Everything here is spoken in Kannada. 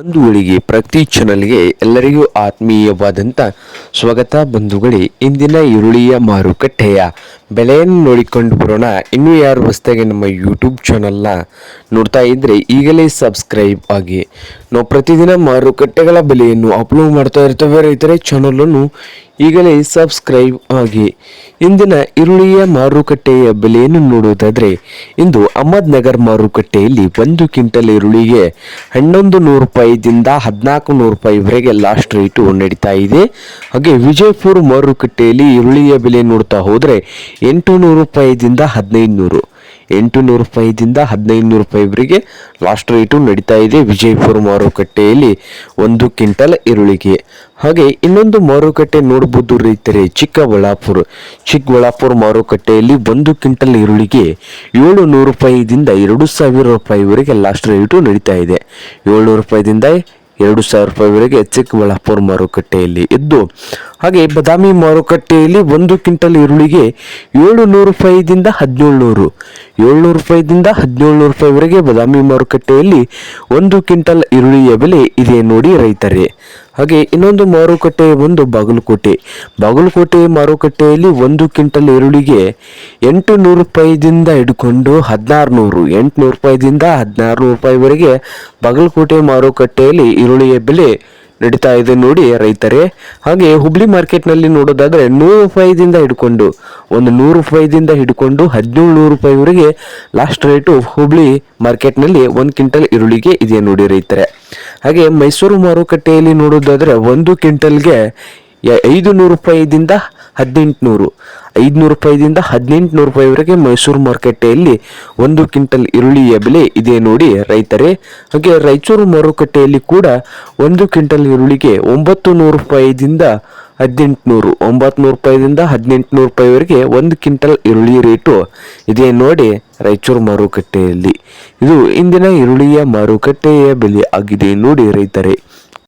ಬಂಧುಗಳಿಗೆ, ಪ್ರತಿ ಚಾನಲ್ಗೆ ಎಲ್ಲರಿಗೂ ಆತ್ಮೀಯವಾದಂಥ ಸ್ವಾಗತ ಬಂಧುಗಳೇ. ಇಂದಿನ ಈರುಳ್ಳಿಯ ಮಾರುಕಟ್ಟೆಯ ಬೆಲೆಯನ್ನು ನೋಡಿಕೊಂಡು ಬರೋಣ. ಇನ್ನು ಯಾರು ಹೊಸದಾಗಿ ನಮ್ಮ ಯೂಟ್ಯೂಬ್ ಚಾನಲ್ನ ನೋಡ್ತಾ ಇದ್ದರೆ ಈಗಲೇ ಸಬ್ಸ್ಕ್ರೈಬ್ ಆಗಿ. ನಾವು ಪ್ರತಿದಿನ ಮಾರುಕಟ್ಟೆಗಳ ಬೆಲೆಯನ್ನು ಅಪ್ಲೋಡ್ ಮಾಡ್ತಾ ಇರ್ತೇವೆ ರೈತರೇ ಚಾನಲನ್ನು ಈಗಲೇ ಸಬ್ಸ್ಕ್ರೈಬ್ ಆಗಿ. ಇಂದಿನ ಈರುಳ್ಳಿಯ ಮಾರುಕಟ್ಟೆಯ ಬೆಲೆಯನ್ನು ನೋಡುವುದಾದರೆ, ಇಂದು ಅಹಮದ್ನಗರ್ ಮಾರುಕಟ್ಟೆಯಲ್ಲಿ ಒಂದು ಕ್ವಿಂಟಲ್ ಈರುಳ್ಳಿಗೆ ಹನ್ನೊಂದು ನೂರು ರೂಪಾಯಿದಿಂದ ಹದಿನಾಲ್ಕು ನೂರು ರೂಪಾಯಿವರೆಗೆ ಲಾಸ್ಟ್ ರೇಟು ನಡೀತಾ ಇದೆ. ಹಾಗೆ ವಿಜಯಪುರ ಮಾರುಕಟ್ಟೆಯಲ್ಲಿ ಈರುಳ್ಳಿಯ ಬೆಲೆ ನೋಡ್ತಾ ಹೋದರೆ ಎಂಟು ನೂರು ರೂಪಾಯಿದಿಂದ ಹದಿನೈದು ನೂರು ಎಂಟು ನೂರು ರೂಪಾಯಿದಿಂದ ಹದಿನೈದು ನೂರು ರೂಪಾಯಿವರೆಗೆ ಲಾಸ್ಟ್ ರೇಟು ನಡೀತಾ ಇದೆ. ವಿಜಯಪುರ ಮಾರುಕಟ್ಟೆಯಲ್ಲಿ ಒಂದು ಕ್ವಿಂಟಲ್ ಈರುಳ್ಳಿಗೆ. ಹಾಗೆ ಇನ್ನೊಂದು ಮಾರುಕಟ್ಟೆ ನೋಡಬಹುದು ರೈತರೆ, ಚಿಕ್ಕಬಳ್ಳಾಪುರ. ಚಿಕ್ಕಬಳ್ಳಾಪುರ ಮಾರುಕಟ್ಟೆಯಲ್ಲಿ ಒಂದು ಕ್ವಿಂಟಲ್ ಈರುಳ್ಳಿಗೆ ಏಳು ನೂರು ರೂಪಾಯಿದಿಂದ ಎರಡು ಸಾವಿರ ರೂಪಾಯಿವರೆಗೆ ಲಾಸ್ಟ್ ರೇಟು ನಡೀತಾ ಇದೆ. ಏಳ್ನೂರು ರೂಪಾಯಿದಿಂದ ಎರಡು ಸಾವಿರ ರೂಪಾಯಿವರೆಗೆ ಚಿಕ್ಕಬಳ್ಳಾಪುರ ಮಾರುಕಟ್ಟೆಯಲ್ಲಿ ಇದ್ದು, ಹಾಗೆ ಬದಾಮಿ ಮಾರುಕಟ್ಟೆಯಲ್ಲಿ ಒಂದು ಕ್ವಿಂಟಲ್ ಈರುಳ್ಳಿಗೆ ಏಳು ನೂರು ರೂಪಾಯಿದಿಂದ ಹದಿನೇಳು ನೂರು ಏಳ್ನೂರು ರೂಪಾಯಿದಿಂದ ಹದಿನೇಳು ನೂರು ರೂಪಾಯಿವರೆಗೆ ಬದಾಮಿ ಮಾರುಕಟ್ಟೆಯಲ್ಲಿ ಒಂದು ಕ್ವಿಂಟಲ್ ಈರುಳ್ಳಿಯ ಬೆಲೆ ಇದೆ ನೋಡಿ ರೈತರೇ. ಹಾಗೆ ಇನ್ನೊಂದು ಮಾರುಕಟ್ಟೆ, ಒಂದು ಬಾಗಲಕೋಟೆ. ಬಾಗಲಕೋಟೆ ಮಾರುಕಟ್ಟೆಯಲ್ಲಿ ಒಂದು ಕ್ವಿಂಟಲ್ ಈರುಳ್ಳಿಗೆ ಎಂಟು ನೂರು ರೂಪಾಯಿದಿಂದ ಹಿಡ್ಕೊಂಡು ಹದಿನಾರು ನೂರು ಎಂಟುನೂರು ರೂಪಾಯಿದಿಂದ ಹದಿನಾರು ನೂರು ರೂಪಾಯಿವರೆಗೆ ಬಾಗಲಕೋಟೆ ಮಾರುಕಟ್ಟೆಯಲ್ಲಿ ಈರುಳ್ಳಿಯ ಬೆಲೆ ನಡೀತಾ ಇದೆ ನೋಡಿ ರೈತರೇ. ಹಾಗೆ ಹುಬ್ಳಿ ಮಾರ್ಕೆಟ್ನಲ್ಲಿ ನೋಡೋದಾದರೆ ನೂರು ರೂಪಾಯಿದಿಂದ ಹಿಡ್ಕೊಂಡು, ಒಂದು ನೂರು ರೂಪಾಯಿದಿಂದ ಹಿಡ್ಕೊಂಡು ಹದಿನೇಳು ನೂರು ರೂಪಾಯಿವರೆಗೆ ಲಾಸ್ಟ್ ರೇಟು ಹುಬ್ಳಿ ಮಾರ್ಕೆಟ್ನಲ್ಲಿ ಒಂದು ಕ್ವಿಂಟಲ್ ಈರುಳ್ಳಿಗೆ ಇದೆ ನೋಡಿ ರೈತರೇ. ಹಾಗೆ ಮೈಸೂರು ಮಾರುಕಟ್ಟೆಯಲ್ಲಿ ನೋಡೋದಾದ್ರೆ ಒಂದು ಕ್ವಿಂಟಲ್ಗೆ ಐದು ನೂರು ರೂಪಾಯಿದಿಂದ ಹದಿನೆಂಟುನೂರು. ಐದುನೂರು ರೂಪಾಯಿದಿಂದ ಹದಿನೆಂಟುನೂರು ರೂಪಾಯಿವರೆಗೆ ಮೈಸೂರು ಮಾರುಕಟ್ಟೆಯಲ್ಲಿ ಒಂದು ಕ್ವಿಂಟಲ್ ಈರುಳ್ಳಿಯ ಬೆಲೆ ಇದೆ ನೋಡಿ ರೈತರೇ. ಹಾಗೆ ರಾಯಚೂರು ಮಾರುಕಟ್ಟೆಯಲ್ಲಿ ಕೂಡ ಒಂದು ಕ್ವಿಂಟಲ್ ಈರುಳ್ಳಿಗೆ ಒಂಬತ್ತು ನೂರು ರೂಪಾಯಿದಿಂದ ಹದಿನೆಂಟುನೂರು ಒಂಬತ್ತು ನೂರು ರೂಪಾಯಿದಿಂದ ಹದಿನೆಂಟುನೂರು ರೂಪಾಯಿವರೆಗೆ ಒಂದು ಕ್ವಿಂಟಲ್ ಈರುಳ್ಳಿ ರೇಟು ಇದೆ ನೋಡಿ ರಾಯಚೂರು ಮಾರುಕಟ್ಟೆಯಲ್ಲಿ. ಇದು ಇಂದಿನ ಈರುಳ್ಳಿಯ ಮಾರುಕಟ್ಟೆಯ ಬೆಲೆ ಆಗಿದೆ. ನೋಡಿ ರೈತರೇ.